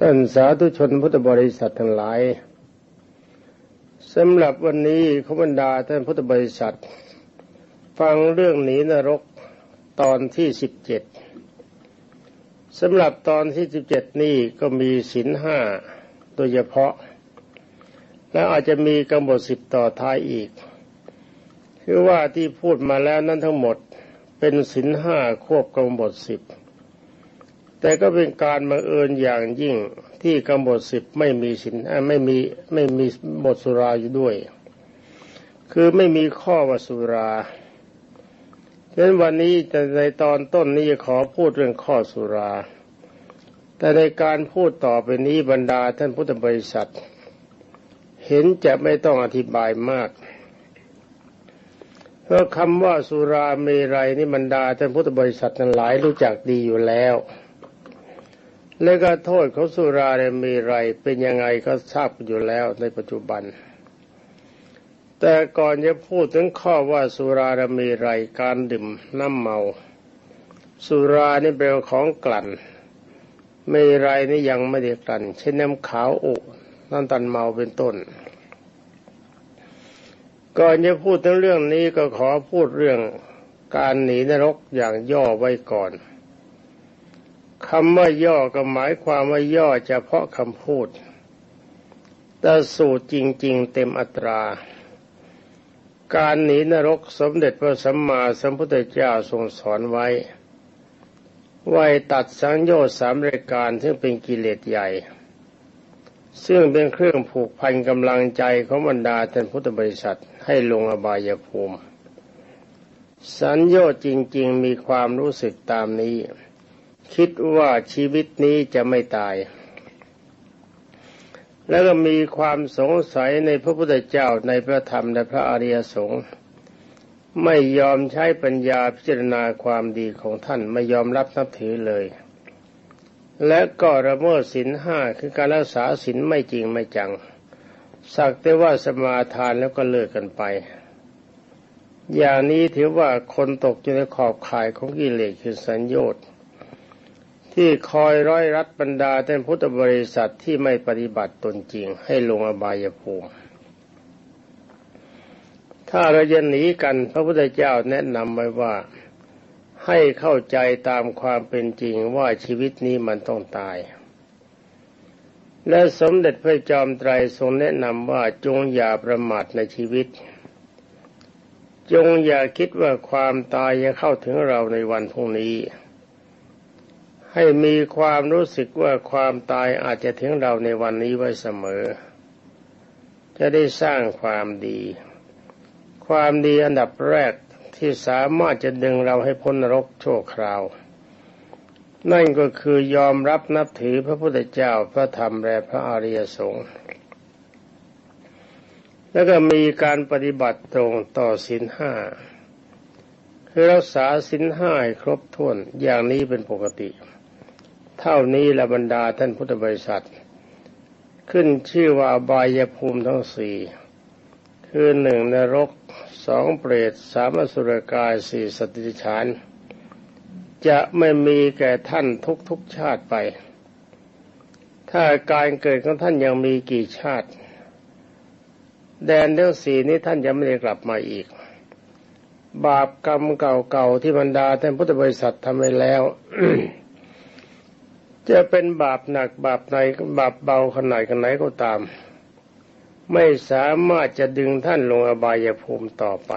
ท่านสาธุชนพุทธบริษัททั้งหลายสำหรับวันนี้ขบรรดาท่านพุทธบริษัท ฟังเรื่องหนีนรกตอนที่สิบเจ็ดสำหรับตอนที่สิบเจ็ดนี่ก็มีศินห้าโดยเฉพาะ แล้วอาจจะมีกำหนดสิบต่อท้ายอีก คือว่าที่พูดมาแล้วนั้นทั้งหมดเป็นศินห้าควบกำหนดสิบ แต่ก็เป็นการบังเอิญอย่างยิ่งที่กำหนดสิบไม่มีสินไม่มีไม่มีบทสุราอยู่ด้วย คือไม่มีข้อวสุราดังนั้นวันนี้จะในตอนต้นนี้ขอพูดเรื่องข้อสุรา แต่ในการพูดต่อไปนี้บรรดาท่านพุทธบริษัท เห็นจะไม่ต้องอธิบายมาก เพราะคำว่าสุราเมรัยนี่บรรดาท่านพุทธบริษัทนั้นหลายรู้จักดีอยู่แล้ว และก็โทษของสุราเนี่ยมีไรเป็นยังไงก็ทราบอยู่แล้วในปัจจุบัน แต่ก่อนจะพูดถึงข้อว่าสุราะมีไรการดื่มน้ำเมา สุรานี่เป็นของกลั่นมีไรนี่ยังไม่ได้กลั่นเช่นน้ำขาวอุน้ำตันเมาเป็นต้น ก่อนจะพูดถึงเรื่องนี้ก็ขอพูดเรื่องการหนีนรกอย่างย่อไว้ก่อน คำว่าย่อก็หมายความว่าย่อเฉพาะคำพูด แต่สูตรจริง ๆ เต็มอัตรา การหนีนรกสมเด็จพระสัมมาสัมพุทธเจ้าทรงสอนไว้ไว้ตัดสังโยชน์สามรายการซึ่งเป็นกิเลสใหญ่ ซึ่งเป็นเครื่องผูกพันกำลังใจของบรรดาท่านพุทธบริษัทให้ลงอบายภูมิ สัญโยชน์จริง ๆ มีความรู้สึกตามนี้ คิดว่าชีวิตนี้จะไม่ตาย แล้วก็มีความสงสัยในพระพุทธเจ้าในพระธรรมในพระอริยสงฆ์ไม่ยอมใช้ปัญญาพิจารณาความดีของท่านไม่ยอมรับนับถือเลย และก็ระเมิดศีลห้าคือการรักษาศีลไม่จริงไม่จัง สักแต่ว่าสมาทานแล้วก็เลิกกันไป อย่างนี้ถือว่าคนตกอยู่ในขอบข่ายของกิเลสคือสัญญต์ ที่คอยร้อยรัดบรรดาท่านพุทธบริษัทที่ไม่ปฏิบัติตนจริงให้ลงอบายภูมิถ้าเราจะหนีกันพระพุทธเจ้าแนะนำไว้ว่าให้เข้าใจตามความเป็นจริงว่าชีวิตนี้มันต้องตาย และสมเด็จพระจอมไตรทรงแนะนำว่าจงอย่าประมาทในชีวิต จงอย่าคิดว่าความตายจะเข้าถึงเราในวันพรุ่งนี้ ให้มีความรู้สึกว่าความตายอาจจะถึงเราในวันนี้ไว้เสมอ จะได้สร้างความดี ความดีอันดับแรกที่สามารถจะดึงเราให้พ้นนรกชั่วคราว นั่นก็คือยอมรับนับถือพระพุทธเจ้าพระธรรมและพระอริยสงฆ์แล้วก็มีการปฏิบัติตรงต่อศีลห้าคือรักษาศีลห้าให้ครบถ้วนอย่างนี้เป็นปกติ เท่านี้ละบรรดาท่านพุทธบริษัท ขึ้นชื่อว่าบายภูมิทั้งสี่คือหนึ่งนรกสองเปรตสามสุรกายสี่สติฉาน จะไม่มีแก่ท่านทุกทุกชาติไป ถ้าการเกิดของท่านยังมีกี่ชาติ แดนเรื่งสี่นี้ท่านจะไม่ได้กลับมาอีก บาปกรรมเก่าๆที่บรรดาท่านพุทธบริษัททำไปแล้ว จะเป็นบาปหนักบาปในบาปเบาขนาดกันไหนก็ตาม ไม่สามารถจะดึงท่านลงอบายภูมิต่อไป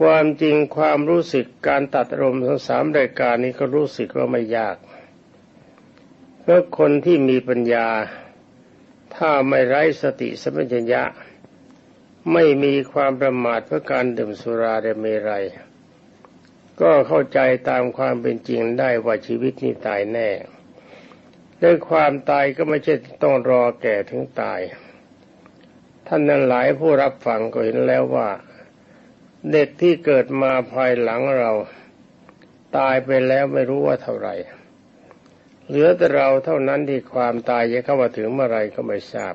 ความจริงความรู้สึกการตัดอารมทั้งสามรายการนี้ก็รู้สึกว่าไม่ยากเพราะคนที่มีปัญญา ถ้าไม่ไร้สติสมัญญะ ไม่มีความประมาทเพื่อการดื่มสุราเรเมรัย ก็เข้าใจตามความเป็นจริงได้ว่าชีวิตนี้ตายแน่และความตายก็ไม่ใช่ต้องรอแก่ถึงตาย ท่านนั้นหลายผู้รับฟังก็เห็นแล้วว่า เด็กที่เกิดมาภายหลังเรา ตายไปแล้วไม่รู้ว่าเท่าไหร่เหลือแต่เราเท่านั้นที่ความตายจะเข้ามาถึงเมื่อไรก็ไม่ทราบ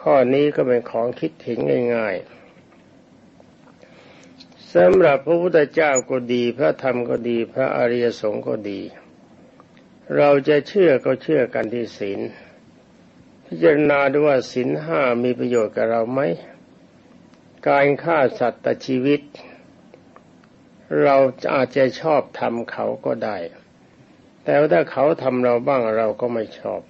ข้อนี้ก็เป็นของคิดเห็นง่าย ๆ สำหรับพระพุทธเจ้าก็ดี พระธรรมก็ดี พระอริยสงฆ์ก็ดี เราจะเชื่อก็เชื่อกันที่ศีล พิจารณาดูว่าศีลห้ามีประโยชน์กับเราไหม การฆ่าสัตว์ตัดชีวิต เราอาจจะชอบทำเขาก็ได้ แต่ถ้าเขาทำเราบ้างเราก็ไม่ชอบ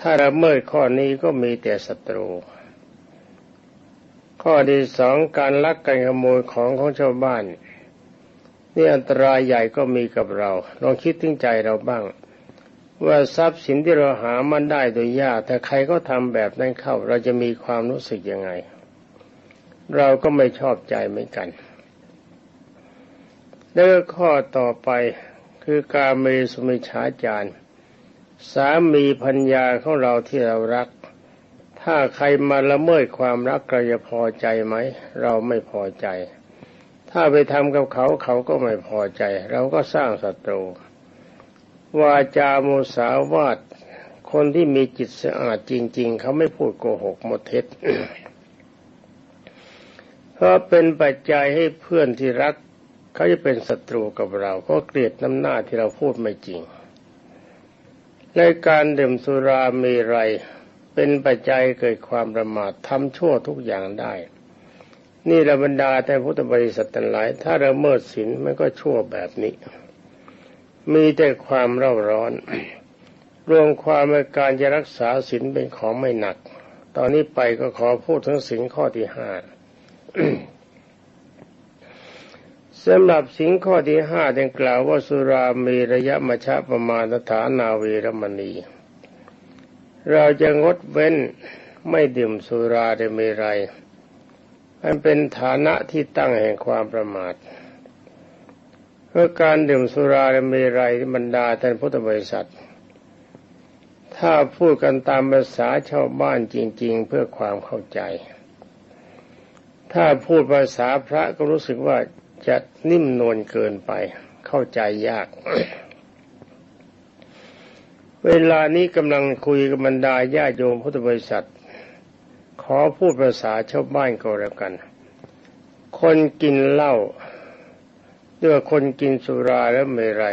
ถ้าเราเมิดข้อนี้ก็มีแต่ศัตรู ข้อที่สองการลักกันขโมยของของชาวบ้านนี่อันตรายใหญ่ก็มีกับเรา ลองคิดถึงใจเราบ้าง ว่าทรัพย์สินที่เราหามันได้โดยยากแต่ใครก็ทำแบบนั้นเข้า เราจะมีความรู้สึกยังไง เราก็ไม่ชอบใจเหมือนกัน แล้วข้อต่อไปคือการเมสุมิชาจารสามีพัญญาของเราที่เรารัก ถ้าใครมาละเมิดความรักเราจะพอใจไหม เราไม่พอใจ ถ้าไปทำกับเขาเขาก็ไม่พอใจ เราก็สร้างศัตรูวาจาโมสาวาทคนที่มีจิตสะอาดจริง ๆ เขาไม่พูดโกหกหมดเท็จเพราะเป็นปัจจัยให้เพื่อนที่รัก เขาจะเป็นศัตรูกับเรา เพราะเกลียดน้ำหน้าที่เราพูดไม่จริง ในการดื่มสุรามีไร เป็นปัจจัยเกิดความประมาททำชั่วทุกอย่างได้ นี่ระบรรดาแต่พุทธบริษัททั้งหลาย ถ้าเราเมิดศีลมันก็ชั่วแบบนี้ มีแต่ความเร่าร้อน รวมความในการจะรักษาศีลเป็นของไม่หนัก ตอนนี้ไปก็ขอพูดถึงศีลข้อที่ห้าสำหรับสิ่งข้อที่ห้าดังกล่าวว่าสุรามีระยะมชะประมาณฐานาเวรมณี เราจะงดเว้นไม่ดื่มสุราได้ไม่ไรมันเป็นฐานะที่ตั้งแห่งความประมาทเพื่อการดื่มสุราและเมรัยบรรดาท่านพุทธบริษัท ถ้าพูดกันตามภาษาชาวบ้านจริง ๆ เพื่อความเข้าใจ ถ้าพูดภาษาพระก็รู้สึกว่าจะนิ่มนวลเกินไป เข้าใจยาก เวลานี้กำลังคุยกับบรรดาญาโยมพุทธบริษัท ขอพูดภาษาชาวบ้านก็แล้วกัน คนกินเหล้าด้วยคนกินสุราแล้วไม่ไร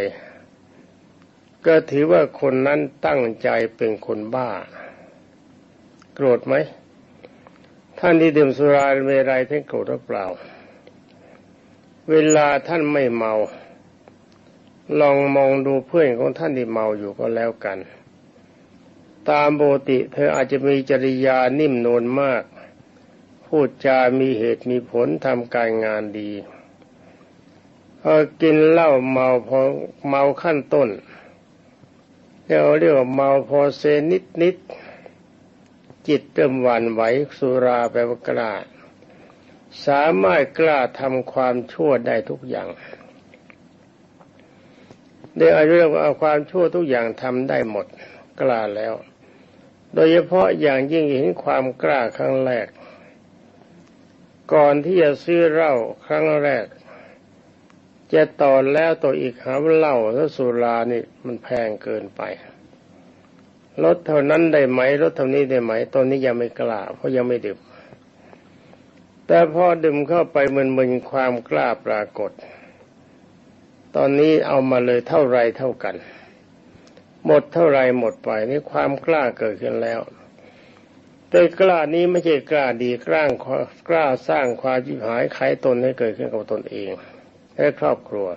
ก็ถือว่าคนนั้นตั้งใจเป็นคนบ้า โกรธไหม ท่านที่ดื่มสุราเมรัยท่านโกรธหรือเปล่า เวลาท่านไม่เมา ลองมองดูเพื่อนของท่านที่เมาอยู่ก็แล้วกัน ตามปกติเธออาจจะมีจริยานิ่มนวลมาก พูดจามีเหตุมีผลทำการงานดีพอกินเหล้าเมาพอเมาขั้นต้นเรียกเรียกว่าเมาพอเซนิดนิดจิตเริ่มหวั่นไหวสุราแปลว่ากล้า สามารถกล้าทำความชั่วได้ทุกอย่าง เดี๋ยวเรียกว่าเอาความชั่วทุกอย่างทำได้หมดกล้าแล้ว โดยเฉพาะอย่างยิ่งเห็นความกล้าครั้งแรก ก่อนที่จะซื้อเหล้าครั้งแรก จะต่อแล้วต่ออีกหาเหล้าและสุรานี่มันแพงเกินไปลดเท่านั้นได้ไหมลดเท่านี้ได้ไหมตอนนี้ยังไม่กล้า เพราะยังไม่ดื่มแต่พอดื่มเข้าไปมึนๆความกล้าปรากฏ ตอนนี้เอามาเลยเท่าไรเท่ากัน หมดเท่าไรหมดไปนี่ความกล้าเกิดขึ้นแล้วแต่กล้านี้ไม่ใช่กล้าดีกล้ากล้าสร้างความจิบหายไขตนให้เกิดขึ้นกับตนเองและครอบครัว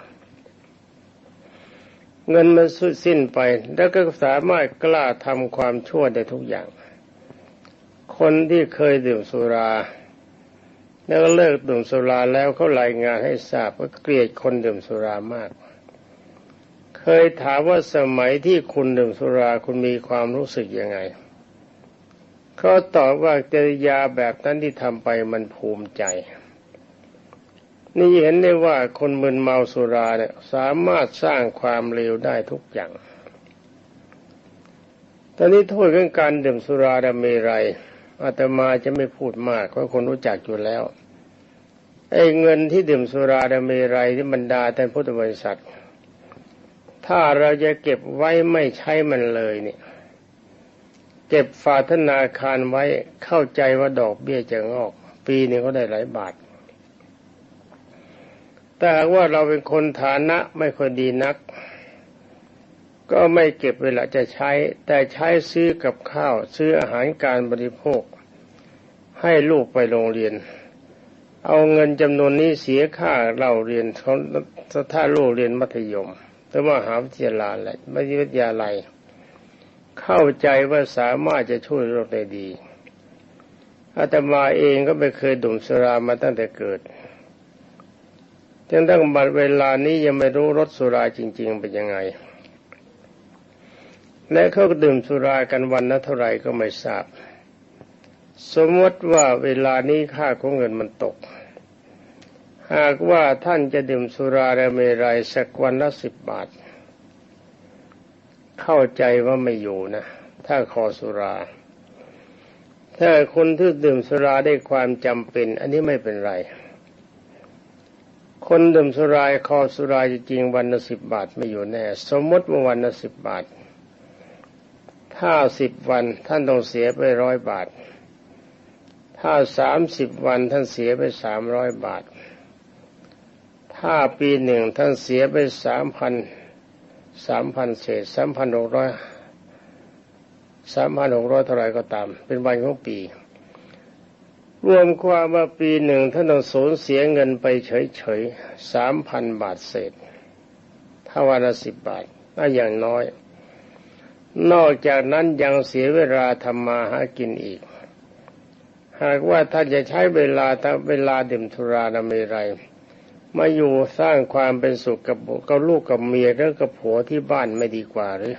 เงินมันสุดสิ้นไปแล้วก็สามารถกล้าทำความชั่วได้ทุกอย่าง คนที่เคยดื่มสุรา แล้วเลิกดื่มสุราแล้วเขารายงานให้ทราบว่าเกลียดคนดื่มสุรามาก เคยถามว่าสมัยที่คุณดื่มสุราคุณมีความรู้สึกยังไงเขาตอบว่าจริยาแบบนั้นที่ทำไปมันภูมิใจ นี่เห็นได้ว่าคนมึนเมาสุราเนี่ยสามารถสร้างความเลวได้ทุกอย่าง ตอนนี้โทษเรื่องการดื่มสุราดเมรัย อาตมาจะไม่พูดมากเพราะคนรู้จักอยู่แล้วไอ้เงินที่ดื่มสุราดเมรัยที่บรรดาแต่พุทธบริษัท ถ้าเราจะเก็บไว้ไม่ใช้มันเลยเนี่ย เก็บฝาธนาคารไว้เข้าใจว่าดอกเบี้ยจะงอก ปีนึงเขาได้หลายบาท แต่ว่าเราเป็นคนฐานะไม่ค่อยดีนัก ก็ไม่เก็บเวลาจะใช้ แต่ใช้ซื้อกับข้าว ซื้ออาหารการบริโภค ให้ลูกไปโรงเรียน เอาเงินจำนวนนี้เสียค่าเราเรียนเขาถ้าลูกเรียนมัธยมหรือมหาวิทยาลัยวิทยาลัย เข้าใจว่าสามารถจะช่วยโลกได้ดีอาตมาเองก็ไม่เคยดื่มสุรามาตั้งแต่เกิดจนตั้งบัดเวลานี้ยังไม่รู้รสสุราจริง ๆ เป็นยังไง และเขาดื่มสุรากันวันละเท่าไหร่ก็ไม่ทราบ สมมติว่าเวลานี้ค่าของเงินมันตก หากว่าท่านจะดื่มสุราและเมรัยสักวันละสิบบาท เข้าใจว่าไม่อยู่นะ ถ้าคอสุรา ถ้าคนที่ดื่มสุราได้ความจำเป็น อันนี้ไม่เป็นไร คนดื่มสุราคอสุราจริงวันละสิบบาทไม่อยู่แน่ สมมติว่าวันละสิบบาท ถ้าสิบวันท่านต้องเสียไปร้อยบาท ถ้าสามสิบวันท่านเสียไปสามร้อยบาท ถ้าปีหนึ่งท่านเสียไปสามพันสามพันเศษสามพันหกร้อยสามพันหกร้อยเท่าไรก็ตาม เป็นวันของปี รวมความว่าปีหนึ่งท่านต้องสูญเสียเงินไปเฉยๆสามพันบาทเศษ ถ้าวันละสิบบาทน่าอย่างน้อย นอกจากนั้นยังเสียเวลาทำมาหากินอีก หากว่าท่านจะใช้เวลาถ้าเวลาดื่มทุรานาเมรัยมาอยู่สร้างความเป็นสุขกับกับลูกกับเมียแล้วกับผัวที่บ้านไม่ดีกว่าหรือ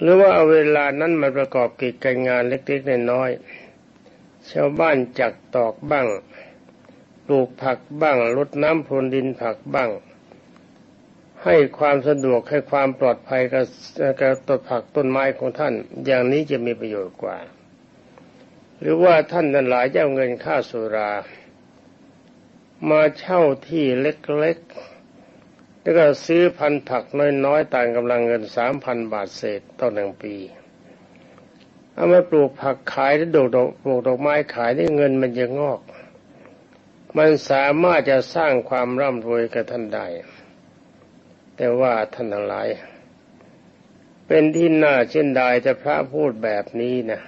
หรือว่าเอาเวลานั้นมาประกอบกิจการงานเล็กๆน้อยๆชาวบ้านจักตอกบ้าง ปลูกผักบ้างลดน้ำพรวนดินผักบ้าง ให้ความสะดวกให้ความปลอดภัยกับกับต้นผักต้นไม้ของท่าน อย่างนี้จะมีประโยชน์กว่า หรือว่าท่านนั้นหลายเจ้าเงินค่าสุรา มาเช่าที่เล็กๆแล้วก็ซื้อพันผักน้อยๆต่างกำลังเงินสามพันบาทเศษต่อหนึ่งปีเอามาปลูกผักขายแล้วดอกดอกปลูกดอกไม้ขายได้เงินมันจะงอก มันสามารถจะสร้างความร่ำรวยกับท่านได้ แต่ว่าท่านทั้งหลาย เป็นที่น่าเช่นใดจะพระพูดแบบนี้นะ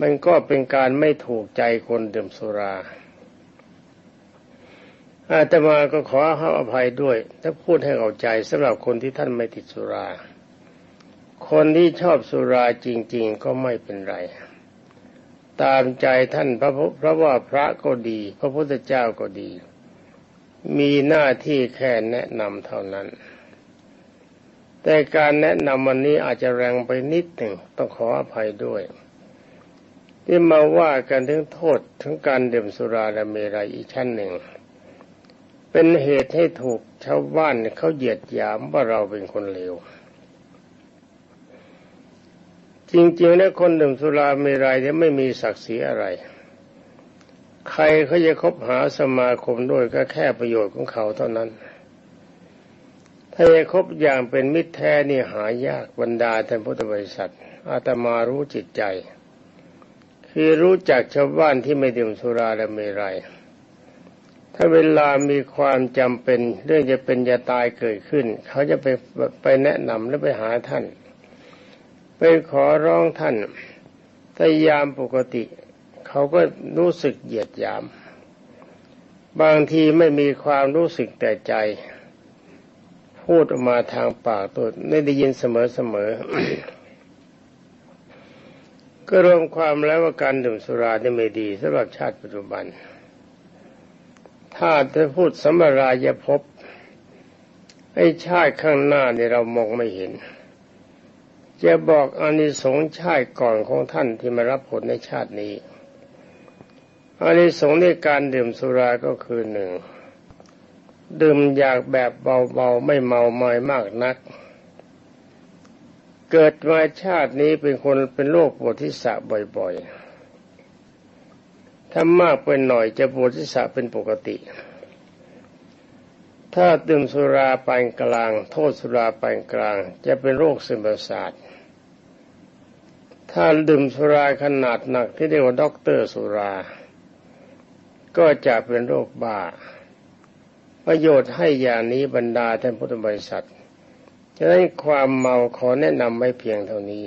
มันก็เป็นการไม่ถูกใจคนดื่มสุราอาตมาก็ขอให้อภัยด้วยถ้าพูดให้เข้าใจสำหรับคนที่ท่านไม่ติดสุรา คนที่ชอบสุราจริง ๆ ก็ไม่เป็นไร ตามใจท่านพระเพราะว่าพระก็ดี พระพุทธเจ้าก็ดี มีหน้าที่แค่แนะนำเท่านั้น แต่การแนะนำวันนี้อาจจะแรงไปนิดหนึ่งต้องขออภัยด้วย ที่มาว่ากันถึงโทษถึงการดื่มสุราและเมรัยอีกชั้นหนึ่ง เป็นเหตุให้ถูกชาวบ้านเขาเหยียดหยามว่าเราเป็นคนเลวจริงๆแล้วคนดื่มสุราเมรัยจะไม่มีศักดิ์ศรีอะไร ใครเขาจะคบหาสมาคมด้วยก็แค่ประโยชน์ของเขาเท่านั้น ถ้าจะคบอย่างเป็นมิตรแท้นี่หายากบรรดาท่านพุทธบริษัท อาตมารู้จิตใจ คือรู้จักชาวบ้านที่ไม่ดื่มสุราและเมรัยถ้าเวลามีความจำเป็นเรื่องจะเป็นจะตายเกิดขึ้น เขาจะไปไปแนะนำและไปหาท่าน ไปขอร้องท่านแต่ยามปกติ เขาก็รู้สึกเหยียดหยาม บางทีไม่มีความรู้สึกแต่ใจ พูดออกมาทางปากตัวไม่ได้ยินเสมอเสมอก็รวมความแล้วว่าการดื่มสุราเนี่ยไม่ดีสำหรับชาติปัจจุบัน ถ้าจะพูดสมรายภพไอ้ชาติข้างหน้าเนี่ยเรามองไม่เห็น จะบอกอานิสงส์ชาติก่อนของท่านที่มารับผลในชาตินี้ อานิสงส์ในการดื่มสุราก็คือหนึ่งดื่มอยากแบบเบาๆไม่เมาไม้มากนัก เกิดมาชาตินี้เป็นคนเป็นโรคปวดทิศะบ่อยๆ ถ้ามากไปหน่อยจะปวดศีรษะเป็นปกติ ถ้าดื่มสุราปานกลาง โทษสุราปานกลาง จะเป็นโรคซึมประสาทถ้าดื่มสุราขนาดหนักที่เรียกว่าด็อกเตอร์สุรา ก็จะเป็นโรคบ้า ประโยชน์ให้อย่างนี้บรรดาท่านพุทธบริษัทฉะนั้นความเมาขอแนะนำไว้เพียงเท่านี้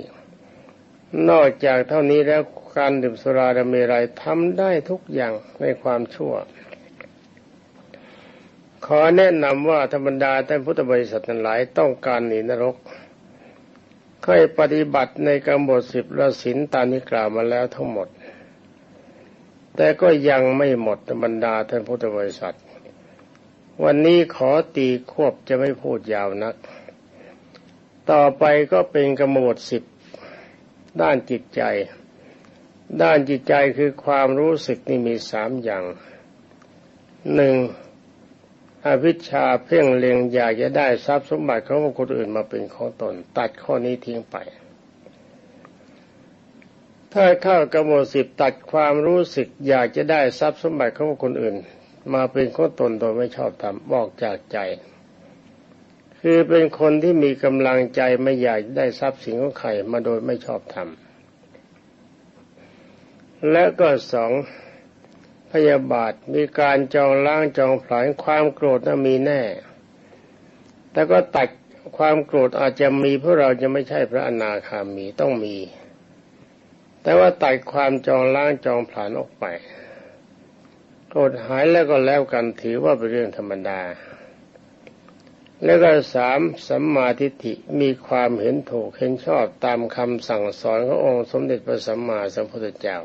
นอกจากเท่านี้แล้วการดื่มสุราดมีไรทำได้ทุกอย่างในความชั่ว ขอแนะนำว่าธรรมดาท่านพุทธบริษัททั้งหลายต้องการหนีนรกให้ปฏิบัติในกำหนดสิบละสินตามที่กล่าวมาแล้วทั้งหมด แต่ก็ยังไม่หมดบรรดาท่านพุทธบริษัท วันนี้ขอตีควบจะไม่พูดยาวนัก ต่อไปก็เป็นกำหนดสิบด้านจิตใจ ด้านจิตใจคือความรู้สึกนี่มีสามอย่างหนึ่งอวิชชาเพ่งเล็งอยากจะได้ทรัพย์สมบัติของคนอื่นมาเป็นของตน ตัดข้อนี้ทิ้งไป ถ้าเข้ากระโมสิบตัดความรู้สึกอยากจะได้ทรัพย์สมบัติของคนอื่น มาเป็นของตนโดยไม่ชอบทำบอกจากใจ คือเป็นคนที่มีกำลังใจไม่อยากได้ทรัพย์สินของใครมาโดยไม่ชอบทำและก็สองพยาบาทมีการจองล้างจองผลาญความโกรธนั้นมีแน่ แต่ก็ตัดความโกรธอาจจะมีเพราะเราจะไม่ใช่พระอนาคามีต้องมี แต่ว่าตัดความจองล้างจองผลาญออกไปโกรธหายแล้วก็แล้วกันถือว่าเป็นเรื่องธรรมดา แล้วก็สามสัมมาทิฏฐิมีความเห็นถูกเห็นชอบตามคำสั่งสอนขององค์สมเด็จพระสัมมาสัมพุทธเจ้า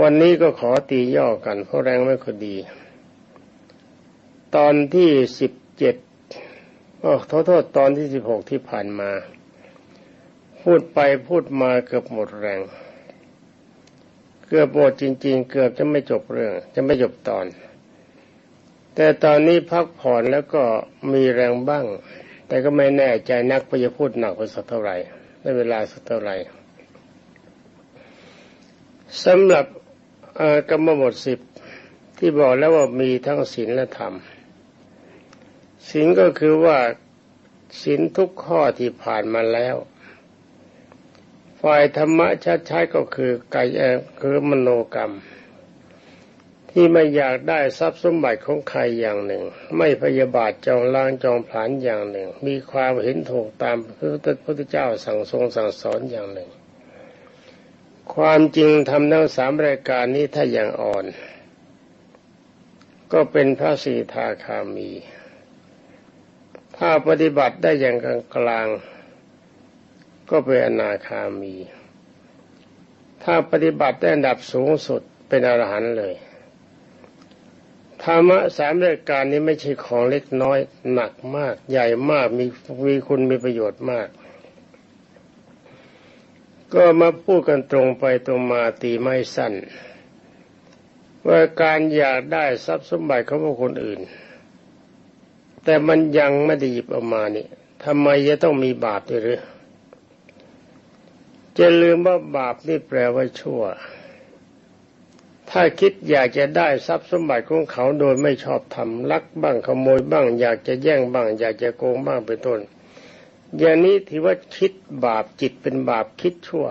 วันนี้ก็ขอตีย่อกันเพราะแรงไม่ค่อยดี ตอนที่สิบเจ็ดโอ้โทษโทษตอนที่สิบหกที่ผ่านมา พูดไปพูดมาเกือบหมดแรง เกือบหมดจริง ๆ เกือบจะไม่จบเรื่อง จะไม่จบตอน แต่ตอนนี้พักผ่อนแล้วก็มีแรงบ้าง แต่ก็ไม่แน่ใจนักไปจะพูดหนักไปสักเท่าไหร่ในเวลาสักเท่าไหร่สำหรับกรรมบทสิบที่บอกแล้วว่ามีทั้งศีลและธรรมศีลก็คือว่าศีลทุกข้อที่ผ่านมาแล้ว ฝ่ายธรรมะชัดๆก็คือกายคือมโนกรรม ที่ไม่อยากได้ทรัพย์สมบัติของใครอย่างหนึ่ง ไม่พยาบาทจองล้างจองผลานอย่างหนึ่ง มีความเห็นถูกตามพระพุทธเจ้าสั่งทรงสั่งสอนอย่างหนึ่ง ความจริงทำทั้งสามรายการนี้ถ้าอย่างอ่อน ก็เป็นพระสีทาคามี ถ้าปฏิบัติได้อย่างกลางกลาง ก็เป็นอนาคามี ถ้าปฏิบัติได้อันดับสูงสุดเป็นอรหันต์เลยธรรมะสามรายการนี้ไม่ใช่ของเล็กน้อยหนักมาก ใหญ่มากมีมีคุณมีประโยชน์มาก ก็มาพูดกันตรงไปตรงมาตีไม่สั้น ว่าการอยากได้ทรัพย์สมบัติของคนอื่น แต่มันยังไม่ได้หยิบออกมานี่ทำไมจะต้องมีบาปด้วยหรือ จะลืมว่าบาปนี่แปลว่าชั่ว ถ้าคิดอยากจะได้ทรัพย์สมบัติของเขาโดยไม่ชอบทำลักบ้างขโมยบ้าง อยากจะแย่งบ้าง อยากจะโกงบ้างเป็นต้น อย่างนี้ถือว่าคิดบาปจิตเป็นบาปคิดชั่ว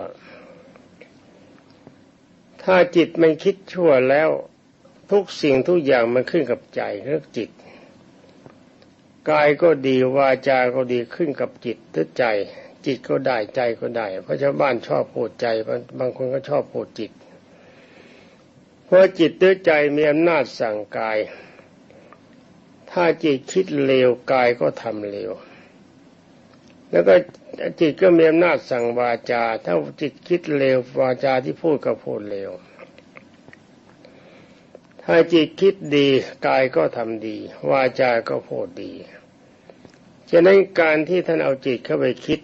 ถ้าจิตมันคิดชั่วแล้วทุกสิ่งทุกอย่างมันขึ้นกับใจเรื่องจิต กายก็ดีวาจาก็ดีขึ้นกับจิตหรือใจ จิตก็ได้ใจก็ได้ เพราะชาวบ้านชอบพูดใจบางคนก็ชอบพูดจิต เพราะจิตหรือใจมีอำนาจสั่งกาย ถ้าจิตคิดเลวกายก็ทำเลวแล้วก็จิตก็มีอำนาจสั่งวาจา ถ้าจิตคิดเลววาจาที่พูดก็พูดเลว ถ้าจิตคิดดีกายก็ทำดี วาจาก็พูดดี ฉะนั้นการที่ท่านเอาจิตเข้าไปคิด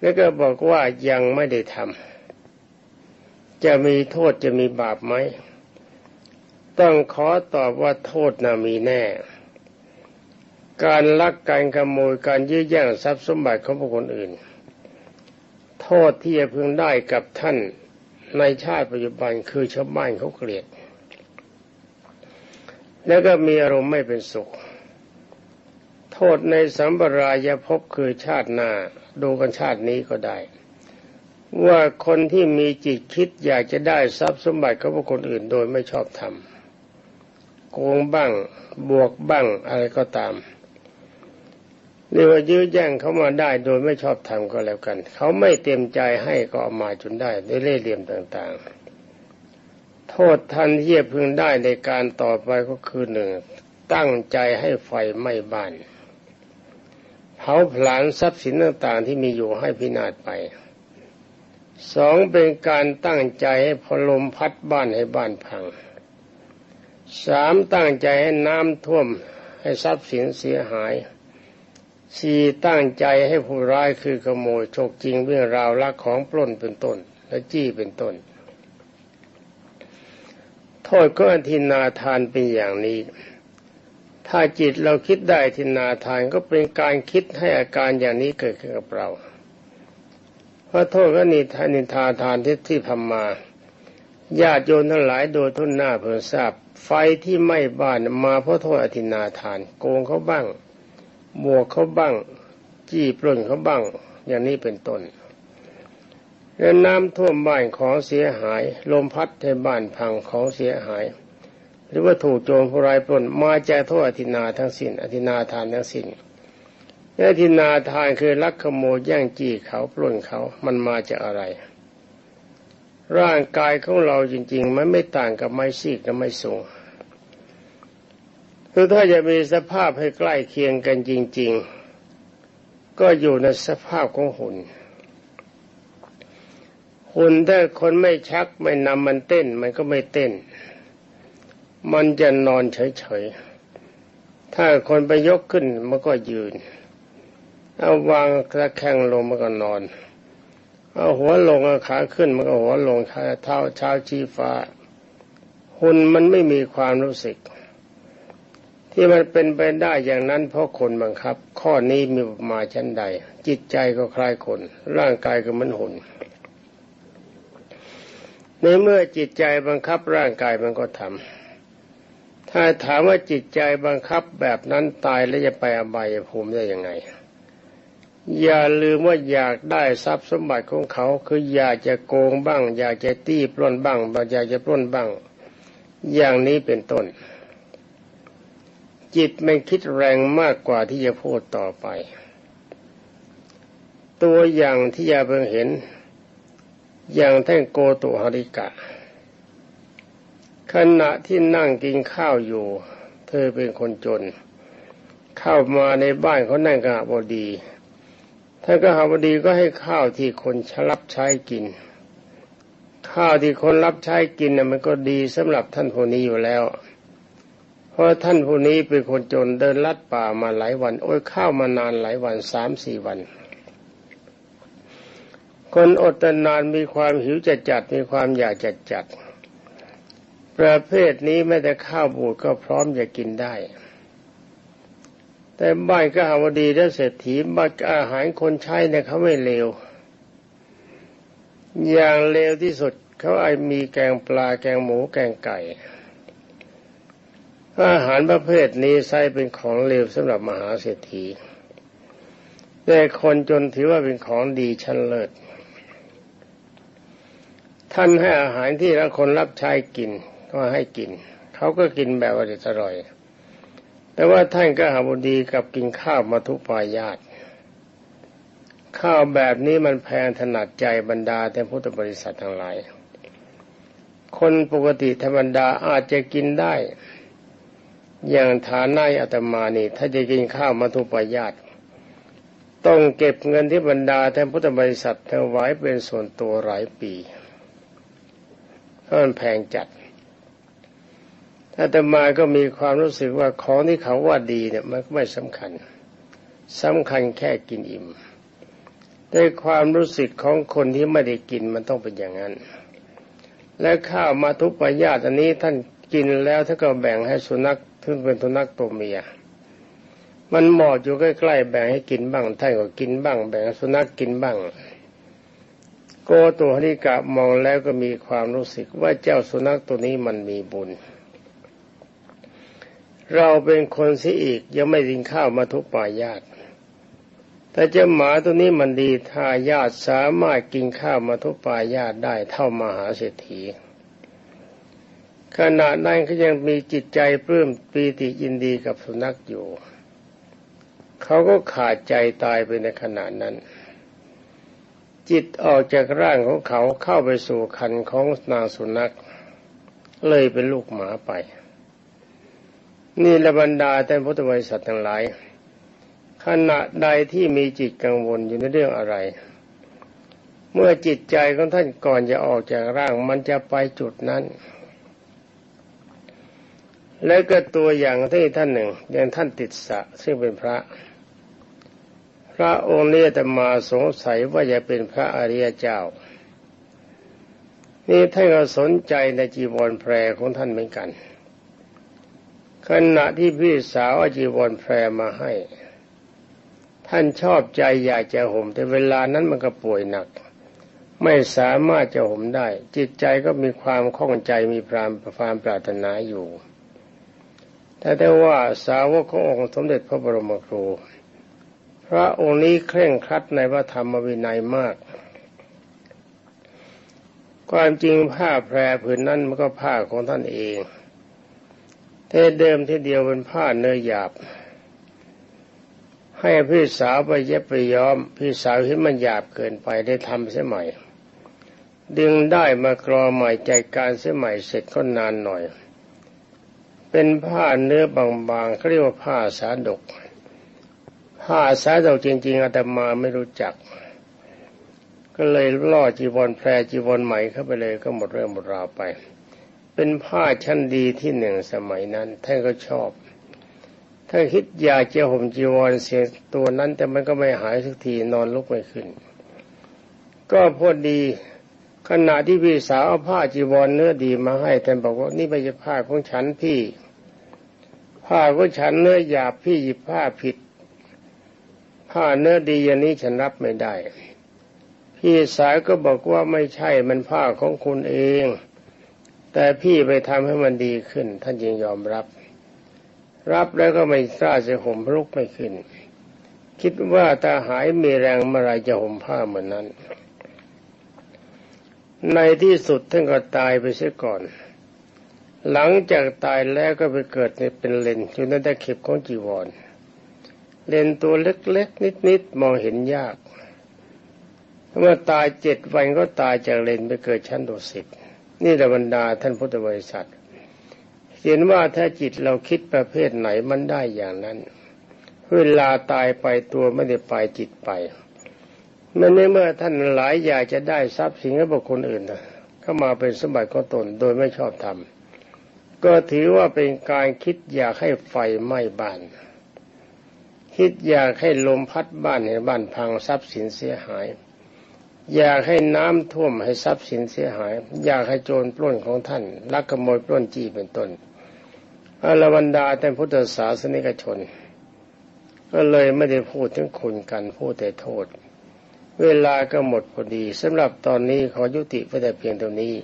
แล้วก็บอกว่ายังไม่ได้ทำจะมีโทษจะมีบาปไหมต้องขอตอบว่าโทษน่ะมีแน่ การลักการขโมยการยื้อแย่งทรัพย์สมบัติของบุคคลอื่น โทษที่จะพึงได้กับท่านในชาติปัจจุบันคือชาวบ้านเขาเกลียด แล้วก็มีอารมณ์ไม่เป็นสุข โทษในสัมปรายภพคือชาติหน้า ดูกันชาตินี้ก็ได้ ว่าคนที่มีจิตคิดอยากจะได้ทรัพย์สมบัติของบุคคลอื่นโดยไม่ชอบทำโกงบ้าง บวกบ้างอะไรก็ตามเรียกว่ายื้อแย่งเขามาได้โดยไม่ชอบทำก็แล้วกัน เขาไม่เต็มใจให้ก็เอามาจนได้ด้วยเล่ห์เหลี่ยมต่างๆ โทษทันที่จะพึงได้ในการต่อไปก็คือหนึ่งตั้งใจให้ไฟไหม้บ้าน เผาผลาญทรัพย์สินต่างๆ ที่มีอยู่ให้พินาศไปสองเป็นการตั้งใจให้พลมพัดบ้านให้บ้านพังสามตั้งใจให้น้ำท่วมให้ทรัพย์สินเสียหายสี่ตั้งใจให้ผู้ร้ายคือขโมยโชคจริงเรื่องราวลักของปล้นเป็นต้น และจี้เป็นต้น โทษก็อธินาทานเป็นอย่างนี้ ถ้าจิตเราคิดได้ทินาทานก็เป็นการคิดให้อาการอย่างนี้เกิดขึ้นกับเราเพราะโทษก็นิทานิทาทานที่ที่ทำมาญาติโยนทั้งหลายโดยทุนหน้าเพื่อทราบ ไฟที่ไหม้บ้านมาเพราะโทษอธินาทาน โกงเขาบ้างบวกเขาบ้าง จี้ปล้นเขาบ้าง อย่างนี้เป็นต้น แล้วน้ำท่วมบ้านของเสียหาย ลมพัดให้บ้านพังของเสียหาย หรือว่าถูกโจรผู้ร้ายปล้นมาจากโทษอธินาทั้งสิน้นอธินาทานทั้งสิน้นและอธินาทานคือลักขโมยแย่งจี้เขาปล้นเขามันมาจากอะไร ร่างกายของเราจริง ๆ มันไม่ต่างกับไม้ซีกและไม้สูงคือถ้าจะมีสภาพให้ใกล้เคียงกันจริง ๆ ก็อยู่ในสภาพของหุ่น หุ่นถ้าคนไม่ชักไม่นำมันเต้น มันก็ไม่เต้น มันจะนอนเฉยๆ ถ้าคนไปยกขึ้นมันก็ยืน เอาวางตะแคงลงมันก็นอน เอาหัวลงเอาขาขึ้นมันก็หัวลงเท้าเช้าชี้ฟ้า หุ่นมันไม่มีความรู้สึก ที่มันเป็นไปได้อย่างนั้น เพราะคนบังคับ ข้อนี้มีมาชั้นใด จิตใจก็คล้ายคน ร่างกายก็เหมือนหุ่น ในเมื่อจิตใจบังคับร่างกายมันก็ทำถ้าถามว่าจิตใจบังคับแบบนั้นตายแล้วจะไปอบายภูมิได้ยังไง อย่าลืมว่าอยากได้ทรัพย์สมบัติของเขา คืออยากจะโกงบ้าง อยากจะตีปล้นบ้างอยากจะปล้นบ้าง อย่างนี้เป็นต้น จิตมันคิดแรงมากกว่าที่จะพูดต่อไป ตัวอย่างที่ยาเพิ่งเห็น อย่างท่านโกตุหริกะ ขณะที่นั่งกินข้าวอยู่ เธอเป็นคนจน เข้ามาในบ้านเขานั่งกหบดีท่านกหบดีก็ให้ข้าวที่คนชรับใช้กิน ข้าวที่คนรับใช้กินน่ะมันก็ดีสำหรับท่านผู้นี้อยู่แล้ว เพราะท่านผู้นี้เป็นคนจนเดินลัดป่ามาหลายวัน โอ้ยข้าวมานานหลายวันสามสี่วัน คนอดนานมีความหิวจัดจัดมีความอยากจัดจัดประเภทนี้ไม่แต่ข้าวบูดก็พร้อมจะกินได้ แต่บ้านก็หาวดีและเศรษฐีบัตอาหารคนใช้เนี่ยเขาไม่เลว อย่างเลวที่สุดเขาไอมีแกงปลาแกงหมูแกงไก่ อาหารประเภทนี้ใช้เป็นของเลวสำหรับมหาเศรษฐีแต่คนจนถือว่าเป็นของดีชั้นเลิศ ท่านให้อาหารที่ละคนรับใช้กินก็ให้กิน เขาก็กินแบบอร่อย แต่ว่าท่านก็หาบดีกับกินข้าวมาทุปายาตข้าวแบบนี้มันแพงถนัดใจบรรดาแต่พุทธบริษัททั้งหลาย คนปกติธรรมดาอาจจะกินได้ อย่างฐานนายอาตมานี่ ถ้าจะกินข้าวมาทุปายาตต้องเก็บเงินที่บรรดาแทนพุทธบริษัทถวายเป็นส่วนตัวหลายปี เพราะมันแพงจัดอาแต่มาก็มีความรู้สึกว่าของที่เขาว่าดีเนี่ยมันก็ไม่สำคัญสำคัญแค่กินอิ่มแต่ความรู้สึกของคนที่ไม่ได้กินมันต้องเป็นอย่างนั้น และข้าวมาทุปายาตอันนี้ท่านกินแล้วท่านก็แบ่งให้สุนัขซึ่งเป็นสุนัขตัวเมียมันหมอดอยู่ใกล้ๆแบ่งให้กินบ้างท่านก็กินบ้าง แบ่งสุนัขกินบ้าง โกตัวฮริกะมองแล้วก็มีความรู้สึกว่าเจ้าสุนัขตัวนี้มันมีบุญ เราเป็นคนเสียอีกยังไม่กินข้าวมาทุกป่ายาตแต่เจ้าหมาตัวนี้มันดีทายาทสามารถกินข้าวมาทุกป่ายาตได้เท่ามหาเศรษฐีขณะนั้นเขายังมีจิตใจปลื้มปีติยินดีกับสุนัขอยู่ เขาก็ขาดใจตายไปในขณะนั้น จิตออกจากร่างของเขาเข้าไปสู่คันของนางสุนัข เลยเป็นลูกหมาไป นี่ละบรรดาแต่พุทธบริษัททั้งหลาย ขณะใดที่มีจิตกังวลอยู่ในเรื่องอะไร เมื่อจิตใจของท่านก่อนจะออกจากร่างมันจะไปจุดนั้น แล้วก็ตัวอย่างที่ท่านหนึ่งอย่างท่านติดสะซึ่งเป็นพระ พระองค์นี้แต่มาสงสัยว่าจะเป็นพระอริยเจ้า นี่ท่านก็สนใจในจีวรแพรของท่านเหมือนกัน ขณะที่พี่สาวอาจีวรแพรมาให้ ท่านชอบใจอยากจะห่ม แต่เวลานั้นมันก็ป่วยหนัก ไม่สามารถจะห่มได้ จิตใจก็มีความข้องใจมีพรามความปรารถนาอยู่แต่ได้ว่าสาวกขององค์สมเด็จพระบรมครู พระองค์นี้เคร่งครัดในพระธรรมวินัยมาก ความจริงผ้าแพรผืนนั้นมันก็ผ้าของท่านเองแต่เดิมที่เดียวเป็นผ้าเนื้อหยาบ ให้พี่สาวไปเย็บไปย้อม พี่สาวเห็นมันหยาบเกินไปได้ทำเสียใหม่ ดึงได้มากรอใหม่ใจการเสียใหม่เสร็จก็นานหน่อย เป็นผ้าเนื้อบางๆเขาเรียกว่าผ้าสาดก ผ้าสาดกจริง ๆอาตมาไม่รู้จัก ก็เลยล่อจีวรแพรจีวรใหม่เข้าไปเลยก็หมดเรื่องหมดราวไป เป็นผ้าชั้นดีที่หนึ่งสมัยนั้นท่านก็ชอบถ้าคิดอยากจะห่มจีวรเสียตัวนั้น แต่มันก็ไม่หายสักทีนอนลุกไม่ขึ้น ก็พอดีขณะที่พี่สาวเอาผ้าจีวรเนื้อดีมาให้ท่านบอกว่านี่ไม่ใช่ผ้าของฉันพี่ ผ้าก็ฉันเนื้อหยาบพี่หยิบผ้าผิด ผ้าเนื้อดีอย่างนี้ฉันรับไม่ได้ พี่สายก็บอกว่าไม่ใช่มันผ้าของคุณเอง แต่พี่ไปทำให้มันดีขึ้น ท่านจึงยอมรับ รับแล้วก็ไม่กล้าจะห่มลุกไม่ขึ้น คิดว่าถ้าหายมีแรงเมื่อไรจะห่มผ้าเหมือนนั้น ในที่สุดท่านก็ตายไปเสียก่อนหลังจากตายแล้วก็ไปเกิดในเป็นเลนอยู่ในตะเข็บของจีวร เลนตัวเล็กๆ นิดๆ มองเห็นยากเมื่อตายเจ็ดวันก็ตายจากเลนไปเกิดชั้นดุสิตนี่แหละบรรดาท่านพุทธบริษัท เห็นว่าถ้าจิตเราคิดประเภทไหนมันได้อย่างนั้นเวลาตายไปตัวไม่ได้ไปจิตไป มันในเมื่อท่านหลายอยากจะได้ทรัพย์สินของบุคคลอื่นเข้ามาเป็นสมบัติของตนโดยไม่ชอบธรรมก็ถือว่าเป็นการคิดอยากให้ไฟไหม้บ้าน คิดอยากให้ลมพัดบ้านให้บ้านพังทรัพย์สินเสียหาย อยากให้น้ำท่วมให้ทรัพย์สินเสียหาย อยากให้โจรปล้นของท่านลักขโมยปล้นจี้เป็นต้นอรบรรดาแต่พุทธศาสนิกชน ก็เลยไม่ได้พูดถึงคุณกันพูดแต่โทษ เวลาก็หมดพอดีสำหรับตอนนี้ขอยุติไปแต่เพียงเท่านี้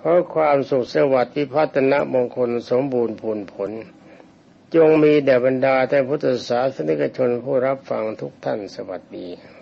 ขอความสุขสวัสดิ์พิพัฒนมงคลสมบูรณ์ผลผล จงมีแด่บรรดาแต่พุทธศาสนิกชนผู้รับฟังทุกท่านสวัสดี